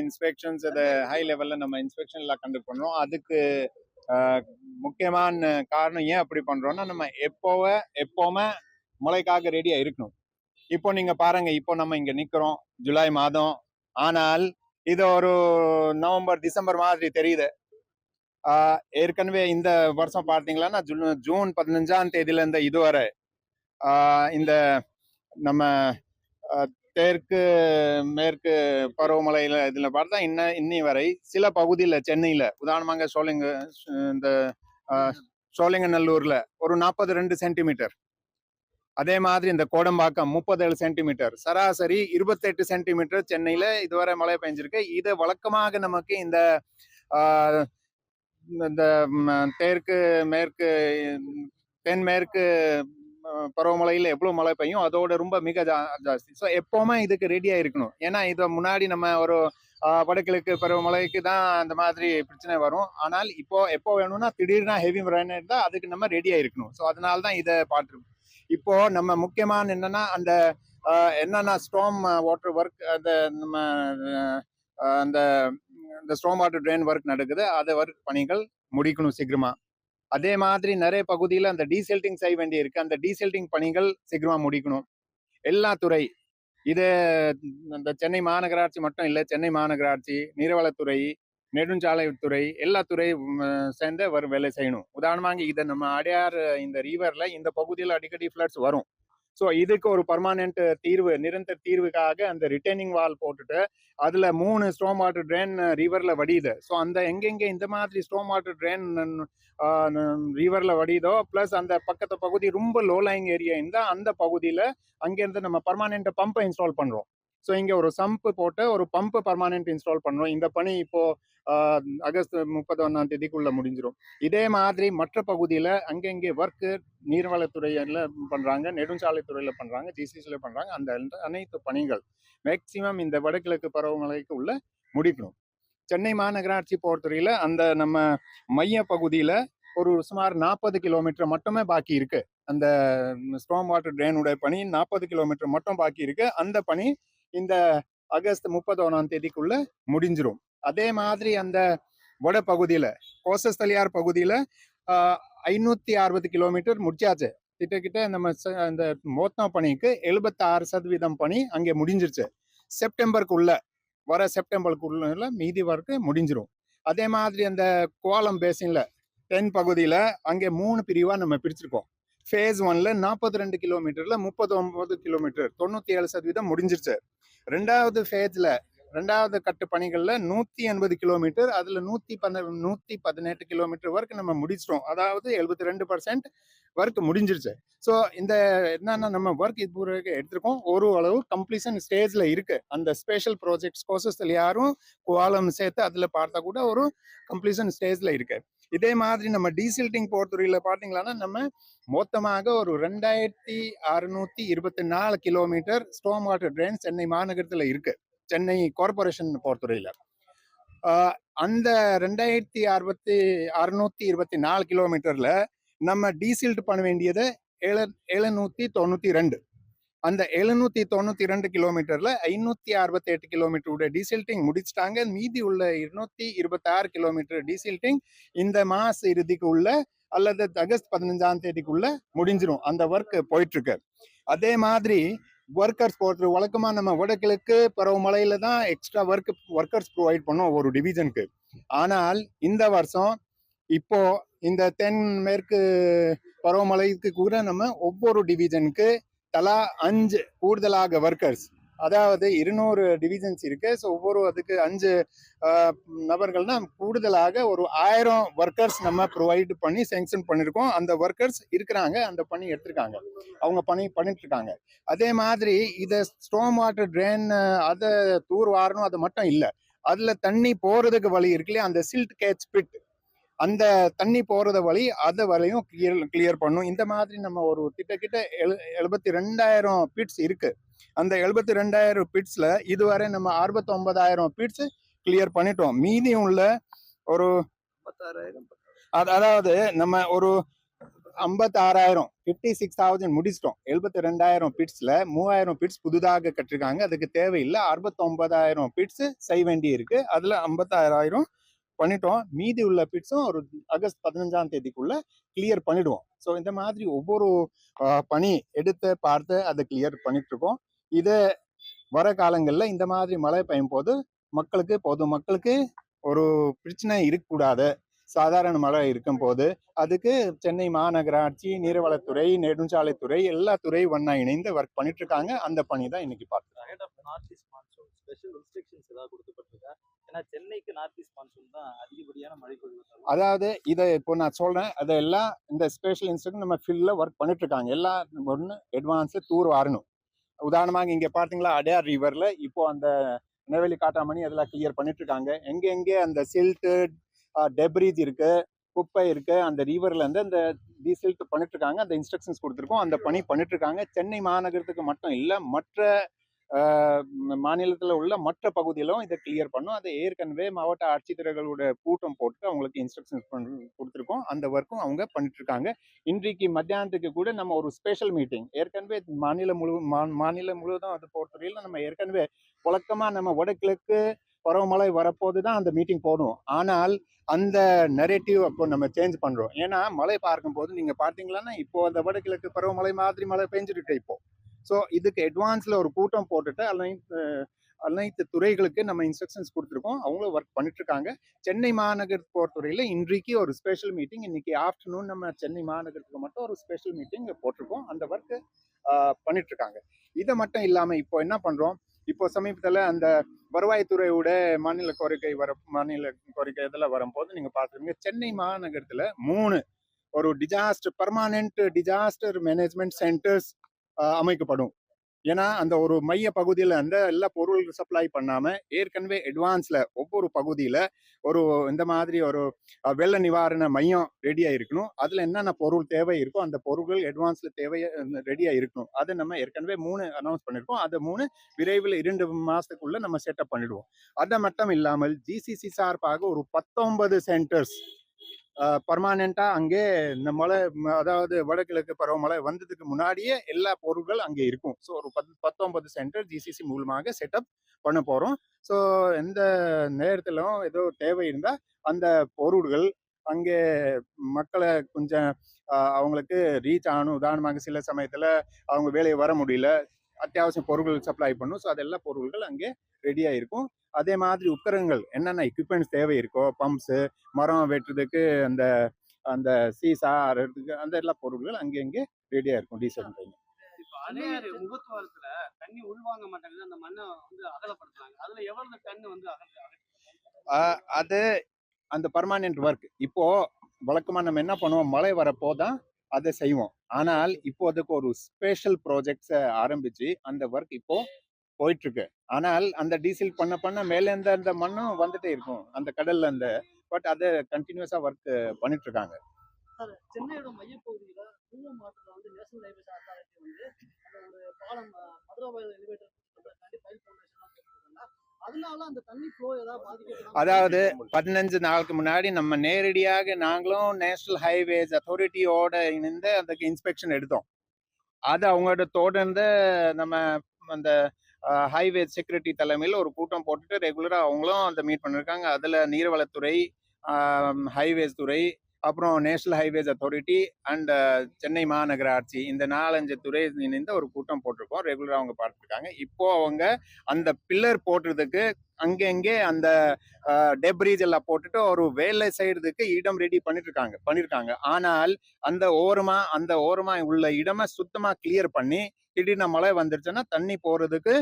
Inspections அதை high லெவல்ல நம்ம இன்ஸ்பெக்ஷன் எல்லாம் கண்டக்ட் பண்ணுறோம் அதுக்கு ஆஹ், முக்கியமான காரணம் ஏன் அப்படி பண்றோம்னா நம்ம எப்போவ எப்போவுமே முளைக்காக ரெடியா இருக்கணும். இப்போ நீங்க பாருங்க இப்போ நம்ம இங்க நிக்கிறோம் ஜூலை மாதம். ஆனால் இது ஒரு நவம்பர் டிசம்பர் மாதிரி தெரியுது. ஆஹ், ஏற்கனவே இந்த வருஷம் பார்த்தீங்கன்னா ஜூன் ஜூன் பதினஞ்சாம் தேதியிலேருந்து இதுவரை ஆஹ், இந்த நம்ம தெற்கு மேற்கு பருவமழையில இதுல பார்த்தா இன்ன இன்னி வரை சில பகுதியில் சென்னையில உதாரணமாக சோழிங்க இந்த சோழிங்கநல்லூர்ல ஒரு நாற்பது ரெண்டு சென்டிமீட்டர். அதே மாதிரி இந்த கோடம்பாக்கம் முப்பத்தேழு சென்டிமீட்டர். சராசரி இருபத்தெட்டு சென்டிமீட்டர் சென்னையில இதுவரை மழை பெஞ்சிருக்கு. இது வழக்கமாக நமக்கு இந்த இந்த தெற்கு மேற்கு தென்மேற்கு பருவமழையில் எவ்வளவு மழை பெய்யும் அதோட ரொம்ப மிக ஜா- ஜாஸ்தி. ஸோ எப்போவுமே இதுக்கு ரெடியாக இருக்கணும். ஏன்னா இதை முன்னாடி நம்ம ஒரு வடகிழக்கு பருவமழைக்கு தான் அந்த மாதிரி பிரச்சனை வரும். ஆனால் இப்போ எப்போ வேணும்னா திடீர்னு ஹெவி ரெயின் இருந்தால் அதுக்கு நம்ம ரெடியாக இருக்கணும். ஸோ அதனால தான் இதை பார்த்துருக்கோம் இப்போ நம்ம முக்கியமான என்னன்னா அந்த ஆஹ், என்னன்னா வாட்டர் ஒர்க் அந்த நம்ம அந்த இந்த ஸ்ட்ராங் வாட்டர் ட்ரெயின் ஒர்க் நடக்குது. அதை ஒர்க் பணிகள் முடிக்கணும் சீக்கிரமாக அதே மாதிரி நிறைய பகுதியில் அந்த டீசெல்டிங் செய்ய வேண்டி இருக்கு அந்த டீசெல்டிங் பணிகள் சீக்கிரமா முடிக்கணும். எல்லா துறை இது இந்த சென்னை மாநகராட்சி மட்டும் இல்லை சென்னை மாநகராட்சி நீர்வளத்துறை நெடுஞ்சாலைத்துறை எல்லா துறை சேர்ந்து ஒரு வேலை செய்யணும். உதாரணமாக இதை நம்ம அடையார் இந்த ரிவரில் இந்த பகுதியில் அடிக்கடி ஃப்ளட்ஸ் வரும். ஸோ இதுக்கு ஒரு பர்மானெண்ட் தீர்வு நிரந்தர தீர்வுக்காக அந்த ரிட்டர்னிங் வால் போட்டுட்டு அதில் மூணு ஸ்டோம் வாட்டர் ட்ரெயின் ரிவரில் வடியுது. ஸோ அந்த எங்கெங்கே இந்த மாதிரி ஸ்டோம் வாட்டர் ட்ரெயின் ரிவரில் வடியுதோ ப்ளஸ் அந்த பக்கத்து பகுதி ரொம்ப லோ ஏரியா இருந்தால் அந்த பகுதியில் அங்கேருந்து நம்ம பர்மானெண்ட் பம்பை இன்ஸ்டால் பண்ணுறோம் ஸோ இங்கே ஒரு சம்ப் போட்டு ஒரு பம்ப் பர்மனெண்ட் இன்ஸ்டால் பண்ணோம் இந்த பணி இப்போ ஆஹ், ஆகஸ்ட் முப்பத்தி ஒன்றாம் தேதிக்குள்ள முடிஞ்சிடும் இதே மாதிரி மற்ற பகுதியில் அங்கங்கே ஒர்க்கு நீர்வளத்துறையில் பண்ணுறாங்க நெடுஞ்சாலைத்துறையில் பண்ணுறாங்க ஜிசிசியில் பண்ணுறாங்க அந்த அனைத்து பணிகள் மேக்சிமம் இந்த வடகிழக்கு பருவமழைக்கு உள்ள முடிக்கணும். சென்னை மாநகராட்சி பொறுத்தவரையில அந்த நம்ம மைய பகுதியில் ஒரு சுமார் நாற்பது கிலோமீட்டர் மட்டுமே பாக்கி இருக்கு. அந்த ஸ்டோம் வாட்டர் ட்ரெயினுடைய பணி நாற்பது கிலோமீட்டர் மட்டும் பாக்கி இருக்கு. அந்த பணி இந்த ஆகஸ்ட் முப்பத்தொன்னாம் தேதிக்குள்ள முடிஞ்சிரும். அதே மாதிரி அந்த வட பகுதியில கோசஸ்தலியார் பகுதியில ஐநூத்தி அறுபது கிலோமீட்டர் முடிச்சாச்சு. கிட்டக்கிட்ட நம்ம அந்த மொத்தம் பணிக்கு எழுபத்தாறு சதவீதம் பணி அங்கே முடிஞ்சிருச்சு. செப்டம்பருக்குள்ள வர செப்டம்பருக்குள்ள மீதி வரைக்கும் முடிஞ்சிரும். அதே மாதிரி அந்த கோலம் பேசின்ல தென் பகுதியில் அங்கே மூணு பிரிவாக நம்ம பிரிச்சிருக்கோம். ஃபேஸ் ஒன்ல நாற்பத்தி ரெண்டு கிலோமீட்டர்ல முப்பத்தி ஒன்பது கிலோமீட்டர் தொண்ணூத்தி ஏழு சதவீதம் முடிஞ்சிருச்சு. ரெண்டாவது ஃபேஸ்ல ரெண்டாவது கட்டு பணிகளில் நூற்றி எண்பது கிலோமீட்டர் அதில் நூற்றி பந்த நூற்றி பதினெட்டு கிலோமீட்டர் ஒர்க் நம்ம முடிச்சிட்டோம். அதாவது எழுபத்தி ரெண்டு பர்சன்ட் ஒர்க் முடிஞ்சிருச்சு. ஸோ இந்த என்னன்னா நம்ம ஒர்க் இது வரைக்கும் எடுத்திருக்கோம். ஒரு அளவு கம்ப்ளீஷன் ஸ்டேஜில் இருக்குது அந்த ஸ்பெஷல் ப்ராஜெக்ட்ஸ் கோர்சஸில் யாரும் குவாலம் சேர்த்து அதில் பார்த்தா கூட ஒரு கம்ப்ளீஷன் ஸ்டேஜில் இருக்குது இதே மாதிரி நம்ம டீசில்டிங் போர்த்துறையில் பார்த்தீங்கன்னா நம்ம மொத்தமாக ஒரு ரெண்டாயிரத்தி அறுநூத்தி இருபத்தி நாலு kilometre storm water drain Chennai மாநகரத்தில் இருக்குது சென்னை கார்பரேஷன் பொறுத்தவரையில ஆஹ் அந்த ரெண்டாயிரத்தி அறுபத்தி அறுநூத்தி இருபத்தி நாலு கிலோமீட்டர்ல நம்ம டீசில்ட் பண்ண வேண்டியது ஏழு எழுநூத்தி தொண்ணூத்தி ரெண்டு. அந்த எழுநூத்தி தொண்ணூத்தி ரெண்டு கிலோமீட்டர்ல ஐநூத்தி அறுபத்தி எட்டு கிலோமீட்டருடைய டீசில்டிங் முடிச்சிட்டாங்க. மீதி உள்ள இருநூத்தி இருபத்தி ஆறு கிலோமீட்டர் டீசில்டிங் இந்த மாச இறுதிக்கு உள்ள அல்லது ஆகஸ்ட் பதினஞ்சாம் தேதிக்குள்ள முடிஞ்சிடும் அந்த ஒர்க் போயிட்டு இருக்கு. அதே மாதிரி ஒர்க்கர்ஸ் பொறுத்த வழக்கமாக நம்ம வடகிழக்கு பருவமழையில தான் எக்ஸ்ட்ரா ஒர்க் ஒர்க்கர்ஸ் ப்ரொவைட் பண்ணோம் ஒரு டிவிஷனுக்கு ஆனால் இந்த வருஷம் இப்போ இந்த தென் மேற்கு பருவமழைக்கு கூட நம்ம ஒவ்வொரு டிவிஷனுக்கு தலா அஞ்சு கூடுதலாக ஒர்க்கர்ஸ் அதாவது இருநூறு டிவிஷன்ஸ் இருக்கு. ஸோ ஒவ்வொரு அதுக்கு அஞ்சு நபர்கள்னா கூடுதலாக ஒரு ஆயிரம் ஒர்க்கர்ஸ் நம்ம ப்ரொவைட் பண்ணி சேங்ஷன் பண்ணியிருக்கோம் அந்த ஒர்க்கர்ஸ் இருக்கிறாங்க. அந்த பணி எடுத்திருக்காங்க. அவங்க பணி பண்ணிட்டு இருக்காங்க அதே மாதிரி இதை ஸ்டோம் வாட்டர் ட்ரெயின் அதை தூர் வாரணும் அது மட்டும் இல்லை. அதில் தண்ணி போகிறதுக்கு வழி இருக்கு இல்லையா? அந்த சில்ட் கேட்ச் பிட் அந்த தண்ணி போகிறத வழி அதை வரையும் கிளியர் கிளியர் பண்ணும். இந்த மாதிரி நம்ம ஒரு கிட்டக்கிட்ட எழு எழுபத்தி ரெண்டாயிரம் பிட்ஸ் இருக்குது அந்த எழுபத்தி ரெண்டாயிரம் பிட்ஸ்ல இதுவரை நம்ம அறுபத்தி ஒன்பதாயிரம் பிட்ஸ் கிளியர் பண்ணிட்டோம். மீதி உள்ள ஒரு அதாவது நம்ம ஒரு ஐம்பத்தாறாயிரம் ஃபிஃப்டி சிக்ஸ் தௌசண்ட் முடிச்சிட்டோம். எழுபத்தி ரெண்டாயிரம் பிட்ஸ்ல மூவாயிரம் பிட்ஸ் புதுதாக கட்டிருக்காங்க. அதுக்கு தேவையில்லை. அறுபத்தொன்பதாயிரம் பிட்ஸ் செய்ய வேண்டி இருக்கு அதுல ஐம்பத்தாயிரம் பண்ணிட்டோம். மீதி உள்ள பிட்ஸும் ஒரு ஆகஸ்ட் பதினஞ்சாம் தேதிக்குள்ள கிளியர் பண்ணிடுவோம். ஸோ இந்த மாதிரி ஒவ்வொரு பணி எடுத்து பார்த்து அதை கிளியர் பண்ணிட்டு இருக்கோம். இது வர காலங்களில் இந்த மாதிரி மழை பெய்யும் போது மக்களுக்கு பொது மக்களுக்கு ஒரு பிரச்சனை இருக்கக்கூடாது. சாதாரண மழை இருக்கும் போது அதுக்கு சென்னை மாநகராட்சி நீர்வளத்துறை நெடுஞ்சாலைத்துறை எல்லா துறை ஒண்ணா இணைந்து ஒர்க் பண்ணிட்டு இருக்காங்க அந்த பணி தான் இன்னைக்கு சென்னைக்கு நார்த் ஈஸ்ட் மான்சூன் தான் அதிகப்படியான மழை பொழிவு தரும். அதாவது இதை இப்போ நான் சொல்றேன். அதெல்லாம் இந்த ஸ்பெஷல் இன்ஸ்ட்ரக்ஷன் நம்ம ஃபீல்ட்ல ஒர்க் பண்ணிட்டு இருக்காங்க எல்லாம் ஒன்று அட்வான்ஸ் தூர் வரணும் உதாரணமாக இங்கே பார்த்தீங்களா அடையார் ரிவரில் இப்போ அந்த நெவேலி காட்டாமணி அதெல்லாம் கிளியர் பண்ணிட்டு இருக்காங்க எங்கே எங்கே அந்த சில்ட்டு டெப்ரீத் இருக்கு குப்பை இருக்கு அந்த ரிவர்ல இருந்து அந்த டீசில்ட் பண்ணிட்டு இருக்காங்க அந்த இன்ஸ்ட்ரக்ஷன்ஸ் கொடுத்துருக்கோம் அந்த பணி பண்ணிட்டு இருக்காங்க சென்னை மாநகரத்துக்கு மட்டும் இல்லை மற்ற மாநிலத்தில் உள்ள மற்ற பகுதியிலும் இதை கிளியர் பண்ணும். அதை ஏற்கனவே மாவட்ட ஆட்சித்தலைகளோட கூட்டம் போட்டு அவங்களுக்கு இன்ஸ்ட்ரக்ஷன்ஸ் கொடுத்துருக்கோம். அந்த ஒர்க்கும் அவங்க பண்ணிட்டு இருக்காங்க இன்றைக்கு மத்தியானத்துக்கு கூட நம்ம ஒரு ஸ்பெஷல் மீட்டிங் ஏற்கனவே மாநிலம் முழு மா- மாநிலம் முழுவதும் அது பொறுத்தவரையில் நம்ம ஏற்கனவே புழக்கமாக நம்ம வடகிழக்கு பருவமழை வரப்போது தான் அந்த மீட்டிங் போகணும் ஆனால் அந்த நெரேட்டிவ் அப்போ நம்ம சேஞ்ச் பண்ணுறோம் ஏன்னா மழை பார்க்கும்போது நீங்கள் பார்த்தீங்கன்னா இப்போ அந்த வடகிழக்கு பருவமழை மாதிரி மழை பெஞ்சிருக்கு இப்போது இப்போ. ஸோ இதுக்கு அட்வான்ஸில் ஒரு கூட்டம் போட்டுட்டு அனைத்து அனைத்து துறைகளுக்கு நம்ம இன்ஸ்ட்ரக்ஷன்ஸ் கொடுத்துருக்கோம். அவங்களும் ஒர்க் பண்ணிட்டு இருக்காங்க சென்னை மாநகர் பொறுத்தவரையில இன்றைக்கு ஒரு ஸ்பெஷல் மீட்டிங் இன்னைக்கு ஆஃப்டர்நூன் நம்ம சென்னை மாநகரத்துக்கு மட்டும் ஒரு ஸ்பெஷல் மீட்டிங் போட்டிருக்கோம். அந்த ஒர்க்கு பண்ணிட்டு இருக்காங்க இதை மட்டும் இல்லாமல் இப்போ என்ன பண்ணுறோம் இப்போ சமீபத்தில் அந்த வருவாய்த்துறையோட மாநில கோரிக்கை வர மாநில கோரிக்கை இதெல்லாம் வரும்போது நீங்கள் பார்த்துருங்க சென்னை மாநகரத்தில் மூணு ஒரு disaster permanent disaster management centres அமைக்கப்படும். ஏன்னா அந்த ஒரு மைய பகுதியில அந்த எல்லா பொருள் சப்ளை பண்ணாம ஏற்கனவே அட்வான்ஸ்ல ஒவ்வொரு பகுதியில ஒரு இந்த மாதிரி ஒரு வெள்ள நிவாரண மையம் ரெடியா இருக்கணும் அதுல என்னென்ன பொருள் தேவை இருக்கோ அந்த பொருட்கள் அட்வான்ஸ்ல தேவை ரெடியா இருக்கணும் அதை நம்ம ஏற்கனவே மூணு அனௌன்ஸ் பண்ணியிருக்கோம் அதை மூணு விரைவில் இரண்டு மாசத்துக்குள்ள நம்ம செட்டப் பண்ணிடுவோம். அது மட்டும் இல்லாமல் ஜிசிசி சார்பாக ஒரு பத்தொன்பது சென்டர்ஸ் பர்மானெண்டா அங்கே இந்த மழை அதாவது வடகிழக்கு பருவமழை வந்ததுக்கு முன்னாடியே எல்லா பொருட்கள் அங்கே இருக்கும். ஸோ ஒரு பத் பத்தொன்பது சென்டர் ஜிசிசி மூலமாக செட்டப் பண்ண போறோம். ஸோ எந்த நேரத்திலும் ஏதோ தேவை இருந்தா அந்த பொருட்கள் அங்கே மக்களை கொஞ்சம் அவங்களுக்கு ரீச் ஆகணும். உதாரணமாக சில சமயத்துல அவங்க வேலையை வர முடியல. அத்தியாவசிய பொருட்கள் சப்ளை பண்ணும். ஸோ அதெல்லாம் பொருட்கள் அங்கே ரெடியாக இருக்கும். அதே மாதிரி உக்கரங்கள் என்னென்ன எக்யூப்மெண்ட்ஸ் தேவை இருக்கோ பம்ப்ஸு மரம் வெட்டுறதுக்கு அந்த அந்த சீசா அறுறதுக்கு அந்த எல்லா பொருட்கள் அங்கங்கே ரெடியா இருக்கும் டீசல் இப்ப அணையாறு முகத்துவாரத்துல தண்ணி உள்வாங்க மாட்டாங்க. அந்த மண்ணை வந்து அகலப்படுத்துறாங்க. அதுல எவ்வளவு தண்ணி வந்து அகல அது அந்த பர்மானென்ட் ஒர்க் இப்போ வழக்கமா நம்ம என்ன பண்ணுவோம்? மழை வரப்போ தான் அதை செய்வோம். ஆனால் இப்போ அதுக்கு ஒரு ஸ்பெஷல் ப்ராஜெக்ட்ஸ ஆரம்பிச்சு அந்த ஒர்க் இப்போ போயிட்டு இருக்கு ஆனால் அந்த டீசல் பண்ண பண்ண மேல இருந்து அந்த மண்ணும் வந்துட்டே இருக்கும். அந்த கடல்ல இருந்து. பட் அதை கண்டினியூஸா ஒர்க் பண்ணிட்டு இருக்காங்க சென்னையோட மையப்பகுதியில மாவட்டத்துல வந்து நேஷனல் ஹைவேஸ் அத்தாரிட்டி வந்து அந்த ஒரு பாலம் எலிவேட்டர் அந்த அதாவது பதினஞ்சு நாளுக்கு முன்னாடி நம்ம நேரடியாக நாங்களும் நேஷனல் ஹைவேஸ் அத்தாரிட்டியோட இணைந்து அதுக்கு இன்ஸ்பெக்ஷன் எடுத்தோம். அது அவங்களோட தொடர்ந்து நம்ம அந்த ஹைவே செக்யூரிட்டி தலைமையில் ஒரு கூட்டம் போட்டுட்டு ரெகுலராக அவங்களும் அந்த மீட் பண்ணியிருக்காங்க அதில் நீர்வளத்துறை ஹைவேஸ் துறை அப்புறம் national highways authority and Chennai மாநகராட்சி இந்த நாலஞ்சு துறை இணைந்து ஒரு கூட்டம் போட்டிருக்கோம். ரெகுலராக அவங்க பார்த்துருக்காங்க இப்போ அவங்க அந்த பில்லர் போட்டுறதுக்கு அங்கங்கே அந்த டெப்ரீஸ் எல்லாம் போட்டுட்டு ஒரு வேலை செய்யறதுக்கு இடம் ரெடி பண்ணிட்டு இருக்காங்க ஆனால் அந்த ஓரமா அந்த ஓரமா உள்ள இடமா சுத்தமாக கிளியர் பண்ணி திடீர்னு மழை வந்துருச்சுன்னா தண்ணி போறதுக்கு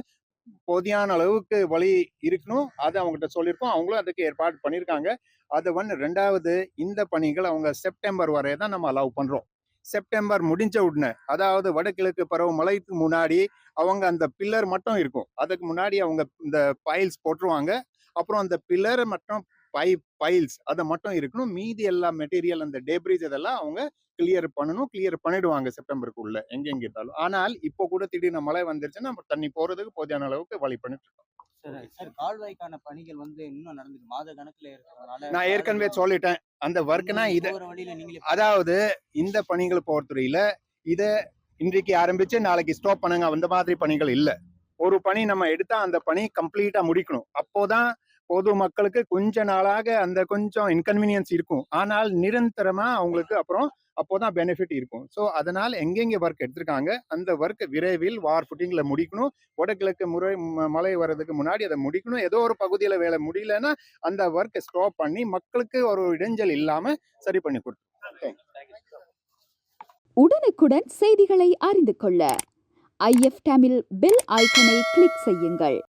போதியான அளவுக்கு வழி இருக்கணும். அதை அவங்ககிட்ட சொல்லியிருக்கோம். அவங்களும் அதுக்கு ஏற்பாடு பண்ணியிருக்காங்க. அது ஒன்று ரெண்டாவது இந்த பணிகள் அவங்க செப்டம்பர் வரைய தான் நம்ம அலோவ் பண்ணுறோம் செப்டம்பர் முடிஞ்ச உடனே அதாவது வடகிழக்கு பருவமழைக்கு முன்னாடி அவங்க அந்த பில்லர் மட்டும் இருக்கும். அதுக்கு முன்னாடி அவங்க இந்த பைல்ஸ் போட்டுருவாங்க. அப்புறம் அந்த பில்லரை மட்டும் பைப் பைல்ஸ் அதை மட்டும் இருக்கணும். மீதி எல்லா மெட்டீரியல் அந்த டேப்ரிஸ் இதெல்லாம் அவங்க கிளியர் பண்ணணும். கிளியர் பண்ணிடுவாங்க செப்டம்பருக்குள்ள எங்க எங்க இருந்தாலும். ஆனால் இப்போ கூட திடீர்னு மழை வந்துருச்சுன்னா நம்ம தண்ணி போறதுக்கு போதியான அளவுக்கு வழி பண்ணிட்டு இருக்கோம். சார் கால்வாய்க்கான பணிகள் வந்து இன்னும் நடந்துட்டு மாத கணக்குல இருக்கிறதுனால நான் ஏற்கனவே சொல்லிட்டேன். அந்த ஒர்க்னா இத அதாவது இந்த பணிகள் பொறுத்தவரையில இத இன்றைக்கு ஆரம்பிச்சு நாளைக்கு ஸ்டாப் பண்ணுங்க. அந்த மாதிரி பணிகள் இல்ல. ஒரு பணி நம்ம எடுத்தா அந்த பணி கம்ப்ளீட்டா முடிக்கணும். அப்போதான் பொது மக்களுக்கு கொஞ்ச நாளாக அந்த கொஞ்சம் இன்கன்வீனியன்ஸ் இருக்கும். ஆனால் நிரந்தரமா அவங்களுக்கு அப்புறம் அப்போதான் பெனிஃபிட் இருக்கும். ஸோ அதனால் எங்கெங்கே ஒர்க் எடுத்திருக்காங்க? அந்த ஒர்க் விரைவில் வார் ஃபுட்டிங்கில் முடிக்கணும். வடகிழக்கு முறை ம- மழை வர்றதுக்கு முன்னாடி அதை முடிக்கணும். ஏதோ ஒரு பகுதியில் வேலை முடியலன்னா அந்த ஒர்க்கை ஸ்டாப் பண்ணி மக்களுக்கு ஒரு இடைஞ்சல் இல்லாமல் சரி பண்ணி கொடுக்கணும். உடனுக்குடன் செய்திகளை அறிந்து கொள்ள ஐஎஃப் டேமில் பெல் ஐக்கனை கிளிக் செய்யுங்கள்.